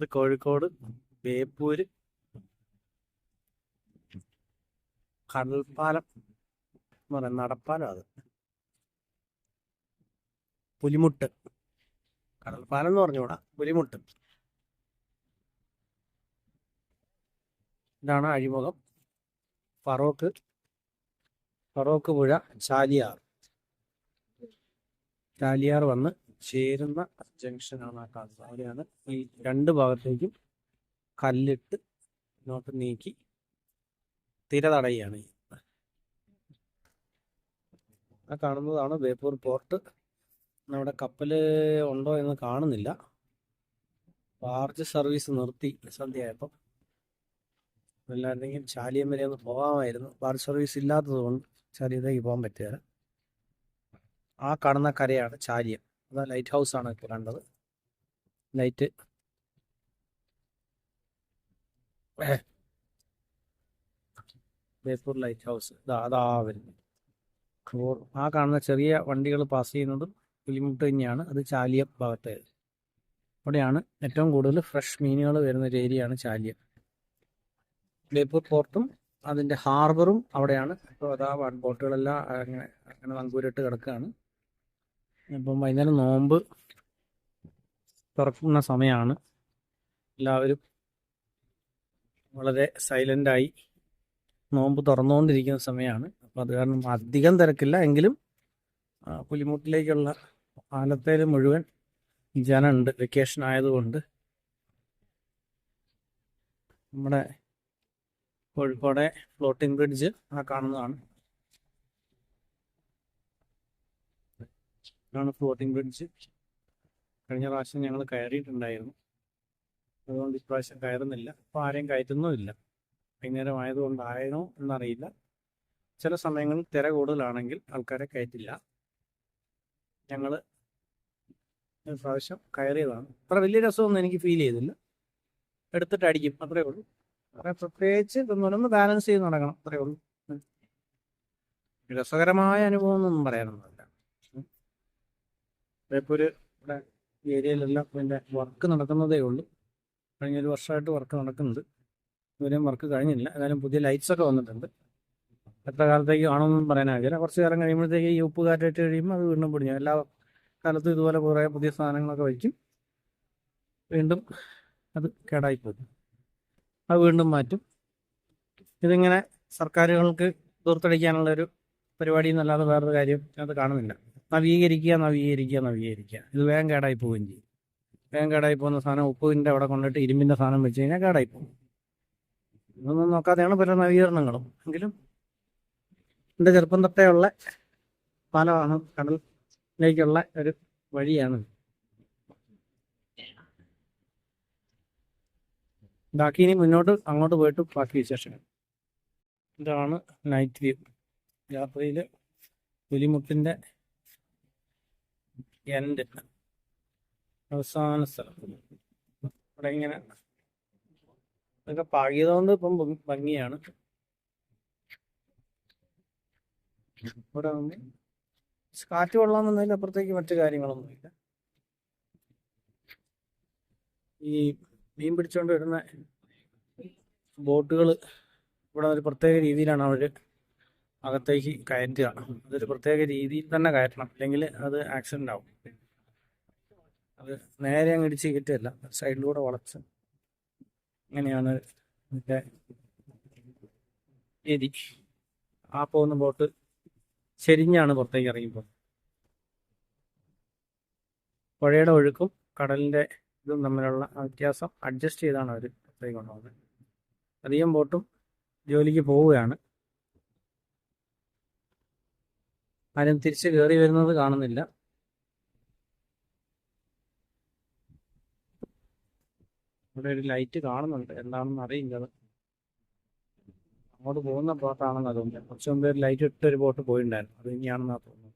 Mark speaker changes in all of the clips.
Speaker 1: ഇത് കോഴിക്കോട് ബേപ്പൂര് കടൽപ്പാലം എന്ന് പറയുന്നത് നടപ്പാലം അത്. പുലിമുട്ട്. കടൽപ്പാലം എന്ന് പറഞ്ഞുകൂടാ? പുലിമുട്ട്. ഇതാണ് അഴിമുഖം. ഫറോക്ക് ഫറോക്ക് പുഴ ചാലിയാർ. ചാലിയാർ വന്ന് ചേരുന്ന ആണ് ആ കാണുന്നത് അവിടെയാണ് ഈ രണ്ട് ഭാഗത്തേക്കും കല്ലിട്ട് ഇങ്ങോട്ട് നീക്കി തിര തടയുകയാണ് ആ കാണുന്നതാണ് ബേപ്പൂർ പോർട്ട്. നമ്മുടെ കപ്പൽ ഉണ്ടോ എന്ന് കാണുന്നില്ല. ബാർജ് സർവീസ് നിർത്തി സന്ധ്യയായപ്പം. അല്ലായിരുന്നെങ്കിൽ ചാലിയം വരെ ഒന്ന് പോകാമായിരുന്നു. ബാർജ് സർവീസ് ഇല്ലാത്തത് കൊണ്ട് ചാലിയത്തേക്ക് പോകാൻ പറ്റുക ആ കാണുന്ന കരയാണ് ചാലിയം. അതാ ലൈറ്റ് ഹൗസ് ആണ് കണ്ടത്. ലൈറ്റ് ബേപ്പൂർ ലൈറ്റ് ഹൗസ് അതാ വരുന്നത്. അപ്പോൾ ആ കാണുന്ന ചെറിയ വണ്ടികൾ പാസ് ചെയ്യുന്നതും പുലിമുട്ട് തന്നെയാണ്. അത് ചാലിയ ഭാഗത്തേത് അവിടെയാണ് ഏറ്റവും കൂടുതൽ ഫ്രഷ് മീനുകൾ വരുന്ന ഒരു ഏരിയയാണ് ചാലിയ. ബേപ്പൂർ പോർട്ടും അതിന്റെ ഹാർബറും അവിടെയാണ്. ഇപ്പോൾ അതാ ബോട്ടുകളെല്ലാം അങ്ങനെ അങ്ങനെ നങ്കൂരിട്ട് കിടക്കുകയാണ്. ഇപ്പം വൈകുന്നേരം നോമ്പ് തുറക്കുന്ന സമയമാണ് എല്ലാവരും വളരെ സൈലന്റായി നോമ്പ് തുറന്നുകൊണ്ടിരിക്കുന്ന സമയമാണ് അപ്പോൾ അത് കാരണം അധികം തിരക്കില്ല. എങ്കിലും പുലിമുട്ടിലേക്കുള്ള ആലത്തേൽ മുഴുവൻ ജനമുണ്ട് വെക്കേഷൻ ആയതുകൊണ്ട് നമ്മുടെ കോഴിക്കോടെ ഫ്ലോട്ടിംഗ് ബ്രിഡ്ജ് ആ കാണുന്നതാണ്. ഇതാണ് ഫ്ലോട്ടിംഗ് ബ്രിഡ്ജ് കഴിഞ്ഞ പ്രാവശ്യം ഞങ്ങൾ കയറിയിട്ടുണ്ടായിരുന്നു. അതുകൊണ്ട് ഇപ്രാവശ്യം കയറുന്നില്ല. അപ്പോൾ ആരെയും കയറ്റുന്നുമില്ല. വൈകുന്നേരം ആയതുകൊണ്ടായണോ എന്നറിയില്ല. ചില സമയങ്ങളിൽ തിര കൂടുതലാണെങ്കിൽ ആൾക്കാരെ കയറ്റില്ല. ഞങ്ങൾ പ്രാവശ്യം കയറിയതാണ്. അത്ര വലിയ രസമൊന്നും എനിക്ക് ഫീൽ ചെയ്തില്ല. എടുത്തിട്ട് അടിക്കും അത്രേ ഉള്ളൂ. അത്ര പ്രത്യേകിച്ച് ഇതൊന്നും ബാലൻസ് ചെയ്ത് നടക്കണം. അത്രേ ഉള്ളൂ. രസകരമായ അനുഭവം എന്നൊന്നും പറയാനൊന്നുമില്ല ബേപ്പൂര് ഇവിടെ ഏരിയയിലെല്ലാം ഇതിന്റെ വർക്ക് നടക്കുന്നതേ ഉള്ളൂ. കഴിഞ്ഞ ഒരു വർഷമായിട്ട് വർക്ക് നടക്കുന്നുണ്ട്. ഇതുവരെയും വർക്ക് കഴിഞ്ഞില്ല. ഏതായാലും പുതിയ ലൈറ്റ്സ് ഒക്കെ വന്നിട്ടുണ്ട്. എത്ര കാലത്തേക്ക് പറയാൻ പറയാനാകില്ല കുറച്ച് കാലം കഴിയുമ്പോഴത്തേക്ക് ഈ ഉപ്പ് കാറ്റായിട്ട് കഴിയുമ്പോൾ അത് വീണ്ടും പൊടിഞ്ഞു. എല്ലാ കാലത്തും ഇതുപോലെ കുറേ പുതിയ സാധനങ്ങളൊക്കെ വയ്ക്കും. വീണ്ടും അത് കേടായി പോകും അത് വീണ്ടും മാറ്റും. ഇതിങ്ങനെ സർക്കാരുകൾക്ക് ദൂർത്തടിക്കാനുള്ള ഒരു പരിപാടി എന്നല്ലാതെ വേറൊരു കാര്യം അത് കാണുന്നില്ല. നവീകരിക്കുക നവീകരിക്കുക നവീകരിക്കുക. ഇത് വേഗം കേടായി പോവുകയും ചെയ്യും. വേഗം കേടായി പോകുന്ന സാധനം ഉപ്പിന്റെ അവിടെ കൊണ്ടിട്ട് ഇരുമ്പിന്റെ സാധനം വെച്ച് കഴിഞ്ഞാൽ കേടായി പോകും. ഇതൊന്നും നോക്കാതെയാണ് പല നവീകരണങ്ങളും. എങ്കിലും എന്റെ ചെറുപ്പം തൊട്ടേയുള്ള പാലമാണ് കടലിലേക്കുള്ള ഒരു വഴിയാണ്. ബാക്കി ഇനി മുന്നോട്ട് അങ്ങോട്ട് പോയിട്ട് ബാക്കി വിശേഷങ്ങൾ. ഇതാണ് നൈറ്റ് വ്യൂ രാത്രിയിൽ പുലിമുട്ടിന്റെ എൻഡ് അവസാന സ്ഥലം. ഇവിടെ ഇങ്ങനെ ഇതൊക്കെ പഴയതുകൊണ്ട് ഇപ്പം ഭംഗി- ഭംഗിയാണ്. ഇവിടെ കാറ്റ് കൊള്ളാമെന്നതിൽ അപ്പുറത്തേക്ക് മറ്റു കാര്യങ്ങളൊന്നുമില്ല. ഈ മീൻ പിടിച്ചുകൊണ്ട് വരുന്ന ബോട്ടുകൾ ഇവിടെ ഒരു പ്രത്യേക രീതിയിലാണ് അവർ അകത്തേക്ക് കയറ്റുക. അതൊരു പ്രത്യേക രീതിയിൽ തന്നെ കയറ്റണം. അല്ലെങ്കിൽ അത് ആക്സിഡന്റ് ആവും. അത് നേരെ അങ്ങ് ഇടിച്ച് കയറ്റുകയല്ല സൈഡിലൂടെ വളച്ച്. ഇങ്ങനെയാണ് ഇതിന്റെ എരി ആ പോകുന്ന ബോട്ട് ചെരിഞ്ഞാണ് പുറത്തേക്ക് ഇറങ്ങിപ്പോൾ പുഴയുടെ ഒഴുക്കും കടലിന്റെ ഇതും തമ്മിലുള്ള വ്യത്യാസം അഡ്ജസ്റ്റ് ചെയ്താണ് അവർ പുറത്തേക്ക് കൊണ്ടുപോകുന്നത്. അധികം ബോട്ടും ജോലിക്ക് പോവുകയാണ്. ആരും തിരിച്ച് കയറി വരുന്നത് കാണുന്നില്ല. ഇവിടെ ഒരു ലൈറ്റ് കാണുന്നുണ്ട്. എന്താണെന്ന് അറിയില്ല അത്. അങ്ങോട്ട് പോകുന്ന ബോട്ടാണെന്ന് തോന്നുന്നത് കുറച്ച് മുമ്പ് ഒരു ലൈറ്റ് ഇട്ട ഒരു ബോട്ട് പോയിട്ടുണ്ടായിരുന്നു. അത് ഇനിയാണെന്നാ തോന്നുന്നത്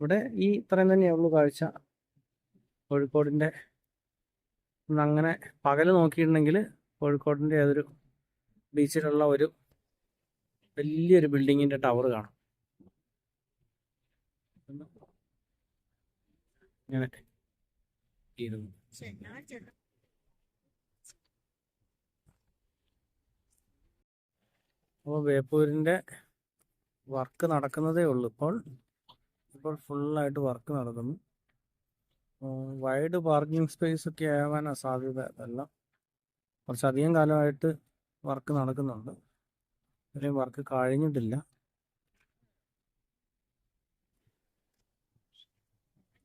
Speaker 1: ഇവിടെ ഈ ഇത്രയും തന്നെയുള്ളൂ കാഴ്ച. കോഴിക്കോടിന്റെ അങ്ങനെ പകൽ നോക്കിയിട്ടുണ്ടെങ്കിൽ കോഴിക്കോടിന്റെ ഏതൊരു ബീച്ചിലുള്ള ഒരു വലിയൊരു ബിൽഡിങ്ങിന്റെ ടവർ കാണാം. ഇങ്ങനെ ഇരുന്നു അപ്പോൾ ബേപ്പൂരിന്റെ വർക്ക് നടക്കുന്നതേ ഉള്ളൂ ഇപ്പോൾ. ഇപ്പോൾ ഫുള്ളായിട്ട് വർക്ക് നടക്കുന്നു. വൈഡ് പാർക്കിംഗ് സ്പേസ് ഒക്കെ ആവാനാണ് സാധ്യത അതെല്ലാം കുറച്ചധികം കാലമായിട്ട് വർക്ക് നടക്കുന്നുണ്ട്. ഇത്രയും വർക്ക് കഴിഞ്ഞിട്ടില്ല.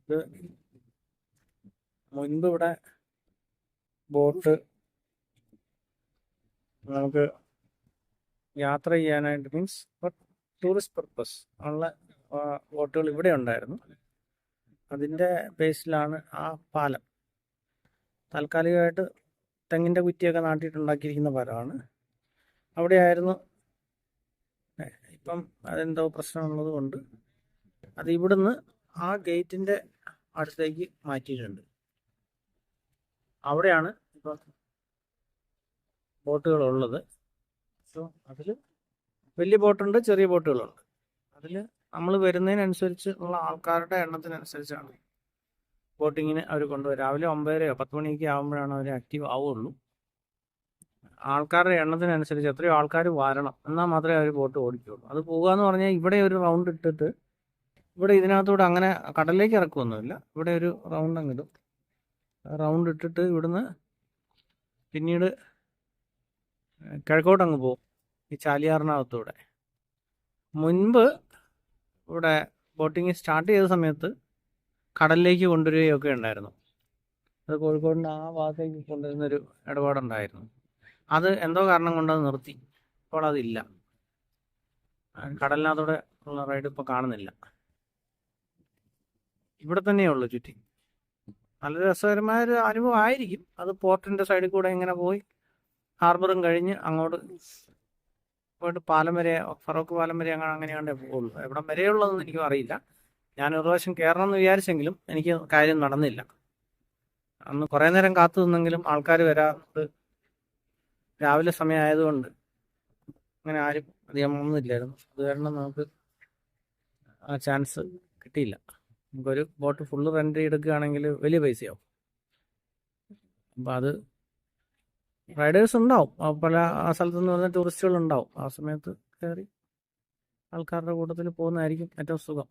Speaker 1: ഇത് മുൻപ് ഇവിടെ ബോട്ട് നമുക്ക് യാത്ര ചെയ്യാനായിട്ട് മീൻസ് ഫോർ ടൂറിസ്റ്റ് പർപ്പസ് ഉള്ള ബോട്ടുകൾ ഇവിടെ ഉണ്ടായിരുന്നു. അതിന്റെ ബേസിലാണ് ആ പാലം. താൽക്കാലികമായിട്ട് തെങ്ങിന്റെ കുറ്റിയൊക്കെ നാട്ടിയിട്ടുണ്ടാക്കിയിരിക്കുന്ന പാലമാണ്. അവിടെയായിരുന്നു ഇപ്പം അതെന്തോ പ്രശ്നമുള്ളത് കൊണ്ട് അത് ഇവിടുന്ന് ആ ഗേറ്റിന്റെ അടുത്തേക്ക് മാറ്റിയിട്ടുണ്ട്. അവിടെയാണ് ഇപ്പം ബോട്ടുകളുള്ളത്. സോ അതിൽ വലിയ ബോട്ടുണ്ട് ചെറിയ ബോട്ടുകളുണ്ട്. അതിൽ നമ്മൾ വരുന്നതിനനുസരിച്ച് ഉള്ള ആൾക്കാരുടെ എണ്ണത്തിനനുസരിച്ചാണ് ബോട്ടിങ്ങിന് അവർ കൊണ്ടുവരും രാവിലെ ഒമ്പതരയോ പത്ത് മണിയൊക്കെ ആകുമ്പോഴാണ് അവർ ആക്റ്റീവ് ആവുള്ളൂ. ആൾക്കാരുടെ എണ്ണത്തിനനുസരിച്ച് എത്രയോ ആൾക്കാർ വരണം. എന്നാൽ മാത്രമേ അവർ ബോട്ട് ഓടിക്കുകയുള്ളൂ അത് പോകുക എന്ന് പറഞ്ഞാൽ ഇവിടെ ഒരു റൗണ്ട് ഇട്ടിട്ട് ഇവിടെ ഇതിനകത്തൂടെ അങ്ങനെ കടലിലേക്ക് ഇറക്കുമൊന്നുമില്ല ഇവിടെ ഒരു റൗണ്ട് അങ്ങിടും റൗണ്ട് ഇട്ടിട്ട് ഇവിടുന്ന് പിന്നീട് കിഴക്കോട്ട് അങ്ങ് പോകും. ഈ ചാലിയാറിനകത്തൂടെ. മുൻപ് ഇവിടെ ബോട്ടിങ് സ്റ്റാർട്ട് ചെയ്ത സമയത്ത് കടലിലേക്ക് കൊണ്ടുവരികയൊക്കെ ഉണ്ടായിരുന്നു. അത് കോഴിക്കോടിന്റെ ആ ഭാഗത്തേക്ക് കൊണ്ടുവരുന്നൊരു ഇടപാടുണ്ടായിരുന്നു. അത് എന്തോ കാരണം കൊണ്ട് അത് നിർത്തി. ഇപ്പോൾ അതില്ല. കടലിനകത്തൂടെ ഉള്ള റൈഡ് ഇപ്പോൾ കാണുന്നില്ല. ഇവിടെ തന്നെയുള്ളൂ ചുറ്റി. നല്ല രസകരമായ ഒരു അനുഭവം ആയിരിക്കും അത് പോർട്ടിന്റെ സൈഡിൽ കൂടെ ഇങ്ങനെ പോയി ഹാർബറും കഴിഞ്ഞ് അങ്ങോട്ട് പോയിട്ട് പാലം വരെ ഫറോക്ക് പാലം വരെ അങ്ങനെ അങ്ങനെയാണ്ടേ പോകുള്ളൂ എവിടം വരെയുള്ളതെന്ന് എനിക്കും അറിയില്ല. ഞാൻ ഒരു പ്രാവശ്യം കയറണം എന്ന് വിചാരിച്ചെങ്കിലും എനിക്ക് കാര്യം നടന്നില്ല. അന്ന് കുറേ നേരം കാത്തു നിന്നെങ്കിലും ആൾക്കാർ വരാറുണ്ട്. രാവിലെ സമയം ആയതുകൊണ്ട് അങ്ങനെ ആരും അധികം ഒന്നുമില്ലായിരുന്നു അത് കാരണം നമുക്ക് ആ ചാൻസ് കിട്ടിയില്ല. നമുക്കൊരു ബോട്ട് ഫുള്ള് റെന്റ് എടുക്കുകയാണെങ്കിൽ വലിയ പൈസയാവും. അപ്പം അത് റൈഡേഴ്സ് ഉണ്ടാവും. പല ആ സ്ഥലത്ത് നിന്ന് പറഞ്ഞ ടൂറിസ്റ്റുകൾ ഉണ്ടാവും. ആ സമയത്ത് കയറി ആൾക്കാരുടെ കൂട്ടത്തിൽ പോകുന്നതായിരിക്കും ഏറ്റവും സുഖം.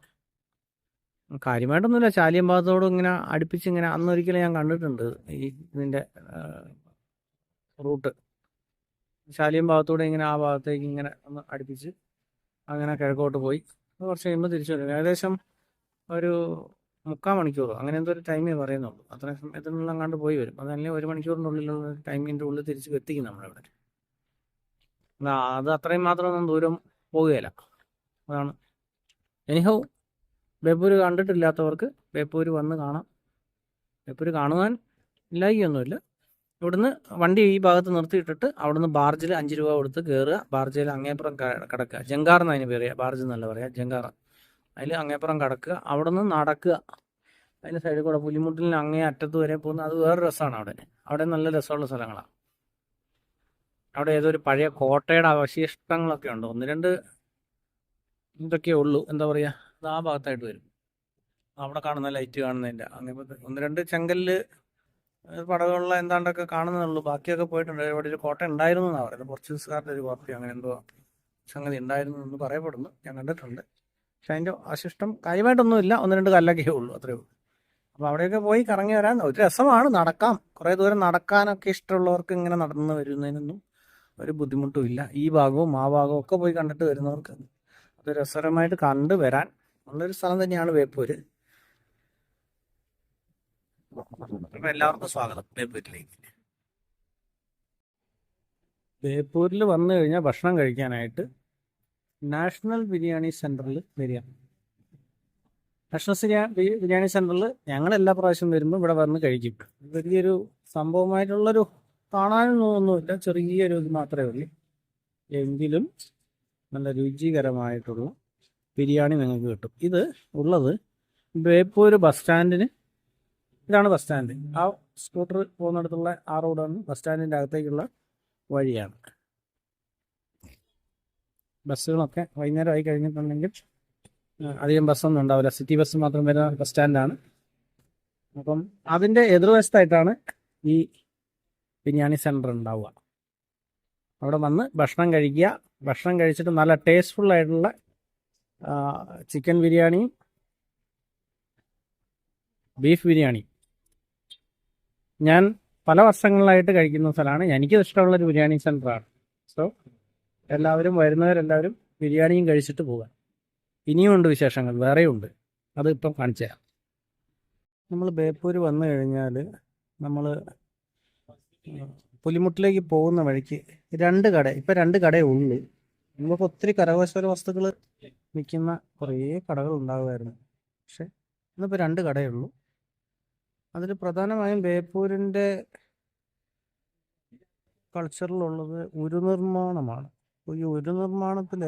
Speaker 1: കാര്യമായിട്ടൊന്നുമില്ല. ചാലിയം ഭാഗത്തോടും ഇങ്ങനെ അടുപ്പിച്ച് ഇങ്ങനെ അന്നൊരിക്കലും ഞാൻ കണ്ടിട്ടുണ്ട് ഈ ഇതിന്റെ റൂട്ട്. ശാലിയം ഭാഗത്തൂടെ ഇങ്ങനെ ആ ഭാഗത്തേക്ക് ഇങ്ങനെ ഒന്ന് അടുപ്പിച്ച് അങ്ങനെ കിഴക്കോട്ട് പോയി. കുറച്ച് കഴിയുമ്പോൾ തിരിച്ചു വരും. ഏകദേശം ഒരു മുക്കാൽ മണിക്കൂർ അങ്ങനെ എന്തോ ഒരു ടൈമേ പറയുന്നുള്ളൂ. അത്ര സമയത്തിനുള്ള അങ്ങാണ്ട് പോയി വരും. അതല്ലേ ഒരു മണിക്കൂറിനുള്ളിലുള്ള ടൈമിന്റെ ഉള്ളിൽ തിരിച്ച് എത്തിക്കും നമ്മളിവിടെ. അത് അത്രയും മാത്രമൊന്നും ദൂരം പോവുകയില്ല. അതാണ്. എനിഹോ ബേപ്പൂര് കണ്ടിട്ടില്ലാത്തവർക്ക് ബേപ്പൂര് വന്ന് കാണാം. ബേപ്പൂര് കാണുവാൻ ഇല്ലായിക്കൊന്നുമില്ല ഇവിടുന്ന് വണ്ടി ഈ ഭാഗത്ത് നിർത്തിയിട്ടിട്ട് അവിടുന്ന് ബാർജിൽ അഞ്ച് രൂപ കൊടുത്ത് കയറുക ബാർജിൽ അങ്ങേപ്പുറം കിടക്കുക. ജങ്കാർ എന്നതിന് പറയുക ബാർജ് എന്നല്ല പറയുക ജങ്കാർ. അതിൽ അങ്ങേപ്പുറം കടക്കുക അവിടെ നിന്ന് നടക്കുക. അതിന്റെ സൈഡിൽ കൂടെ പുലിമുട്ടിലിന് അങ്ങേ അറ്റത്ത് വരെ പോകുന്ന അത് വേറെ രസമാണ് അവിടെ. അവിടെ നല്ല രസമുള്ള സ്ഥലങ്ങളാണ് അവിടെ ഏതോ ഒരു പഴയ കോട്ടയുടെ അവശിഷ്ടങ്ങളൊക്കെ ഉണ്ട്. ഒന്ന് രണ്ട് ഇതൊക്കെയേ ഉള്ളൂ. എന്താ പറയുക അത് ആ ഭാഗത്തായിട്ട് വരും. അവിടെ കാണുന്ന ലൈറ്റ് കാണുന്നതിന്റെ അങ്ങനെ ഒന്ന് രണ്ട് ചെങ്കല്ല് പടകളുള്ള എന്താണ്ടൊക്കെ കാണുന്നുള്ളൂ ബാക്കിയൊക്കെ പോയിട്ടുണ്ട്. ഇവിടെ ഒരു കോട്ട ഉണ്ടായിരുന്നു എന്നാണ് പറയുന്നത്. പോർച്ചുഗീസുകാരുടെ ഒരു കോട്ടയോ അങ്ങനെ എന്തോ സംഗതി ഉണ്ടായിരുന്നു എന്ന് പറയപ്പെടുന്നു. ഞാൻ കണ്ടിട്ടുണ്ട്. പക്ഷെ അതിന്റെ അശിഷ്ടം കാര്യമായിട്ടൊന്നുമില്ല. ഒന്ന് രണ്ട് കല്ലൊക്കെ ഉള്ളൂ അത്രയേ ഉള്ളൂ. അപ്പോൾ അവിടെയൊക്കെ പോയി കറങ്ങി വരാൻ ഒരു രസമാണ്. നടക്കാം. കുറേ ദൂരം നടക്കാനൊക്കെ ഇഷ്ടമുള്ളവർക്ക് ഇങ്ങനെ നടന്നു വരുന്നതിനൊന്നും ഒരു ബുദ്ധിമുട്ടുമില്ല. ഈ ഭാഗവും ആ ഭാഗവും ഒക്കെ പോയി കണ്ടിട്ട് വരുന്നവർക്ക് അത് രസകരമായിട്ട് കണ്ടു വരാൻ ഉള്ളൊരു സ്ഥലം തന്നെയാണ് വേപ്പൂര്. എല്ലാവർക്കും സ്വാഗതം. വേപ്പൂരിലേക്ക് ബേപ്പൂരിൽ വന്നു കഴിഞ്ഞാൽ ഭക്ഷണം കഴിക്കാനായിട്ട് നാഷണൽ ബിരിയാണി സെന്ററിൽ വരിക. നാഷണൽ ബിരിയാണി സെന്ററിൽ ഞങ്ങൾ എല്ലാ പ്രാവശ്യം വരുമ്പോൾ ഇവിടെ വന്ന് കഴിക്കും. വലിയൊരു സംഭവമായിട്ടുള്ളൊരു കാണാനൊന്നും ഒന്നുമില്ല ചെറിയൊരു ഇത് മാത്രമേ ഉള്ളൂ. എങ്കിലും നല്ല രുചികരമായിട്ടുള്ള ബിരിയാണി നിങ്ങൾക്ക് കിട്ടും. ഇത് ഉള്ളത് ബേപ്പൂർ ബസ് സ്റ്റാൻഡിന് ഇതാണ് ബസ് സ്റ്റാൻഡ്. ആ സ്കൂട്ടർ പോകുന്നിടത്തുള്ള ആ റോഡാണ് ബസ് സ്റ്റാൻഡിന്റെ അകത്തേക്കുള്ള വഴിയാണ്. ബസ്സുകളൊക്കെ വൈകുന്നേരം ആയി കഴിഞ്ഞിട്ടുണ്ടെങ്കിൽ അധികം ബസ്സൊന്നും ഉണ്ടാവില്ല. സിറ്റി ബസ് മാത്രം വരുന്ന ബസ് സ്റ്റാൻഡാണ്. അപ്പം അതിന്റെ എതിർവശത്തായിട്ടാണ് ഈ ബിരിയാണി സെന്റർ ഉണ്ടാവുക. അവിടെ വന്ന് ഭക്ഷണം കഴിക്കുക. ഭക്ഷണം കഴിച്ചിട്ട് നല്ല ടേസ്റ്റ്ഫുൾ ആയിട്ടുള്ള ചിക്കൻ ബിരിയാണിയും ബീഫ് ബിരിയാണി ഞാൻ പല വർഷങ്ങളിലായിട്ട് കഴിക്കുന്ന സ്ഥലമാണ്. എനിക്ക് ഇഷ്ടമുള്ളൊരു ബിരിയാണി സെന്ററാണ് സോ എല്ലാവരും വരുന്നവരെല്ലാവരും ബിരിയാണിയും കഴിച്ചിട്ട് പോകാം. ഇനിയുമുണ്ട് വിശേഷങ്ങൾ വേറെയുണ്ട്. അത് ഇപ്പം കാണിച്ചു തരാം. നമ്മൾ ബേപ്പൂർ വന്നു കഴിഞ്ഞാൽ നമ്മൾ പുലിമുട്ടിലേക്ക് പോകുന്ന വഴിക്ക് രണ്ട് കട ഇപ്പം രണ്ട് കടയേ ഉള്ളൂ. നമുക്ക് ഒത്തിരി കരകൗശല വസ്തുക്കൾ വിൽക്കുന്ന കുറേ കടകൾ ഉണ്ടാകുമായിരുന്നു പക്ഷെ ഇന്നിപ്പോൾ രണ്ട് കടയേ ഉള്ളൂ. അതിൽ പ്രധാനമായും ബേപ്പൂരിന്റെ കൾച്ചറിലുള്ളത് ഉരുനിർമ്മാണമാണ്. ഈ ഒരു നിർമ്മാണത്തിൽ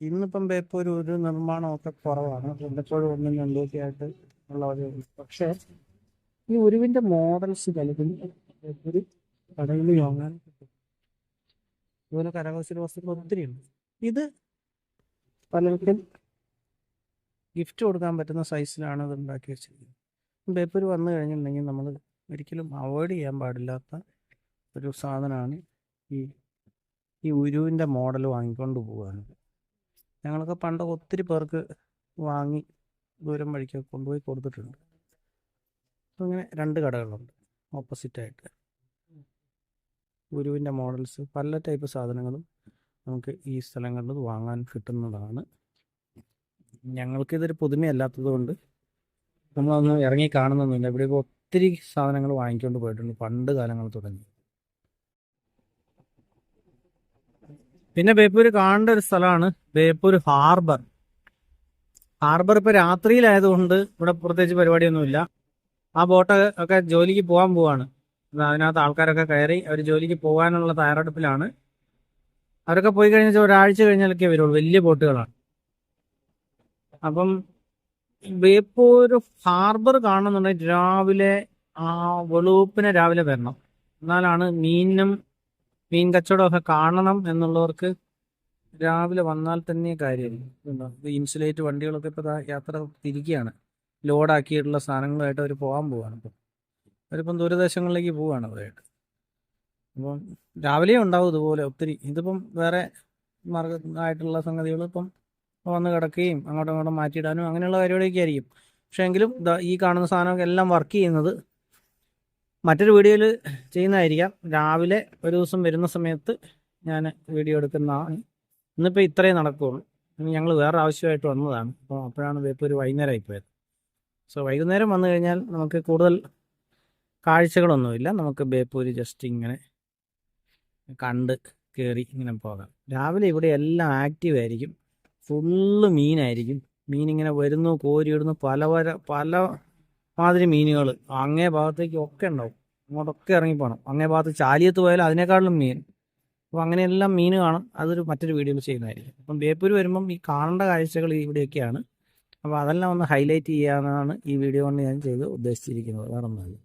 Speaker 1: ഇന്നിപ്പം പേപ്പർ ഒരു നിർമ്മാണമൊക്കെ കുറവാണ്. വല്ലപ്പോഴും ഒന്നും രണ്ടൊക്കെ ആയിട്ട് ഉള്ള ഒരു പക്ഷേ ഈ ഒരുവിന്റെ മോഡൽസ് പലതും ഒരു കടയിൽ വാങ്ങാൻ കിട്ടും അതുപോലെ കരകൗശല വസ്തുക്കൾ ഒത്തിരി ഉണ്ട്. ഇത് പലർക്കും ഗിഫ്റ്റ് കൊടുക്കാൻ പറ്റുന്ന സൈസിലാണ് ഇത് ഉണ്ടാക്കി വെച്ചിരിക്കുന്നത്. പേപ്പർ വന്നു കഴിഞ്ഞിട്ടുണ്ടെങ്കിൽ നമ്മൾ ഒരിക്കലും അവോയ്ഡ് ചെയ്യാൻ പാടില്ലാത്ത ഒരു സാധനമാണ് ഈ ഈ ഉരുവിന്റെ മോഡൽ വാങ്ങിക്കൊണ്ട് പോവുകയാണ് ഞങ്ങളൊക്കെ പണ്ട് ഒത്തിരി പേർക്ക് വാങ്ങി ദൂരം വഴിക്കൊക്കെ കൊണ്ടുപോയി കൊടുത്തിട്ടുണ്ട്. അങ്ങനെ രണ്ട് കടകളുണ്ട് ഓപ്പോസിറ്റായിട്ട്. ഗുരുവിന്റെ മോഡൽസ് പല ടൈപ്പ് സാധനങ്ങളും നമുക്ക് ഈ സ്ഥലങ്ങളിൽ വാങ്ങാൻ കിട്ടുന്നതാണ്. ഞങ്ങൾക്കിതൊരു പുതുമയല്ലാത്തത് കൊണ്ട് നമ്മളൊന്ന് ഇറങ്ങി കാണുന്നൊന്നുമില്ല. ഇവിടെ ഒത്തിരി സാധനങ്ങൾ വാങ്ങിക്കൊണ്ട് പോയിട്ടുണ്ട് പണ്ട് കാലങ്ങൾ തുടങ്ങി. പിന്നെ ബേപ്പൂർ കാണേണ്ട ഒരു സ്ഥലമാണ് ബേപ്പൂർ ഹാർബർ. ഹാർബർ ഇപ്പൊ രാത്രിയിലായതുകൊണ്ട് ഇവിടെ പ്രത്യേകിച്ച് പരിപാടിയൊന്നുമില്ല. ആ ബോട്ട് ഒക്കെ ജോലിക്ക് പോകാൻ പോവാണ്. അതിനകത്ത് ആൾക്കാരൊക്കെ കയറി അവർ ജോലിക്ക് പോകാനുള്ള തയ്യാറെടുപ്പിലാണ്. അവരൊക്കെ പോയി കഴിഞ്ഞാൽ ഒരാഴ്ച കഴിഞ്ഞാലൊക്കെ വരുള്ളൂ. വലിയ ബോട്ടുകളാണ്. അപ്പം ബേപ്പൂർ ഹാർബർ കാണണമെന്നുണ്ടെങ്കിൽ രാവിലെ ആ വെളുപ്പിനെ രാവിലെ വരണം. എന്നാലാണ് മീനും മീൻ കച്ചവടമൊക്കെ കാണണം എന്നുള്ളവർക്ക് രാവിലെ വന്നാൽ തന്നെ കാര്യമില്ല ഇൻസുലേറ്റ് വണ്ടികളൊക്കെ ഇപ്പോൾ യാത്ര തിരിക്കുകയാണ്. ലോഡാക്കിയിട്ടുള്ള സാധനങ്ങളുമായിട്ട് അവർ പോകാൻ പോവാണ് ഇപ്പം. അവരിപ്പം ദൂരദേശങ്ങളിലേക്ക് പോവുകയാണ് അവരായിട്ട്. അപ്പം രാവിലെ ഉണ്ടാവും ഇതുപോലെ ഒത്തിരി. ഇതിപ്പം വേറെ മാർഗമായിട്ടുള്ള സംഗതികൾ ഇപ്പം വന്ന് കിടക്കുകയും അങ്ങോട്ടും ഇങ്ങോട്ടും മാറ്റിയിടാനും അങ്ങനെയുള്ള കാര്യങ്ങളൊക്കെ ആയിരിക്കും. പക്ഷേ എങ്കിലും ഈ കാണുന്ന സാധനമൊക്കെ എല്ലാം വർക്ക് ചെയ്യുന്നത് മറ്റൊരു വീഡിയോയിൽ ചെയ്യുന്നതായിരിക്കാം. രാവിലെ ഒരു ദിവസം വരുന്ന സമയത്ത് ഞാൻ വീഡിയോ എടുക്കുന്നതാണ്. ഇന്നിപ്പോൾ ഇത്രയും നടക്കുകയുള്ളൂ ഞങ്ങൾ വേറെ ആവശ്യമായിട്ട് വന്നതാണ്. അപ്പോൾ അപ്പോഴാണ് ഇപ്പോൾ ഒരു വൈകുന്നേരം പോയത് സോ വൈകുന്നേരം വന്നു കഴിഞ്ഞാൽ നമുക്ക് കൂടുതൽ കാഴ്ചകളൊന്നുമില്ല നമുക്ക് ബേപ്പൂര് ജസ്റ്റ് ഇങ്ങനെ കണ്ട് കയറി ഇങ്ങനെ പോകാം. രാവിലെ ഇവിടെ എല്ലാം ആക്റ്റീവ് ആയിരിക്കും. ഫുള്ള് മീനായിരിക്കും. മീനിങ്ങനെ വരുന്നു കോരിയിടുന്നു പല പല പല മാതിരി മീനുകൾ അങ്ങേ ഭാഗത്തേക്ക് ഒക്കെ ഉണ്ടാവും. അങ്ങോട്ടൊക്കെ ഇറങ്ങിപ്പോണം അങ്ങേ ഭാഗത്ത് ചാലിയത്ത് പോയാലും അതിനേക്കാളും മീൻ. അപ്പോൾ അങ്ങനെയെല്ലാം മീൻ കാണും. അതൊരു മറ്റൊരു വീഡിയോയിൽ ചെയ്യുന്നതായിരിക്കും. അപ്പം ബേപ്പൂർ വരുമ്പം ഈ കാണേണ്ട കാഴ്ചകൾ ഇവിടെയൊക്കെയാണ്. അപ്പോൾ അതെല്ലാം ഒന്ന് ഹൈലൈറ്റ് ചെയ്യാനാണ് ഈ വീഡിയോ കൊണ്ട് ഞാൻ ചെയ്ത് ഉദ്ദേശിച്ചിരിക്കുന്നത്. വേറെ ഒന്നുമല്ല.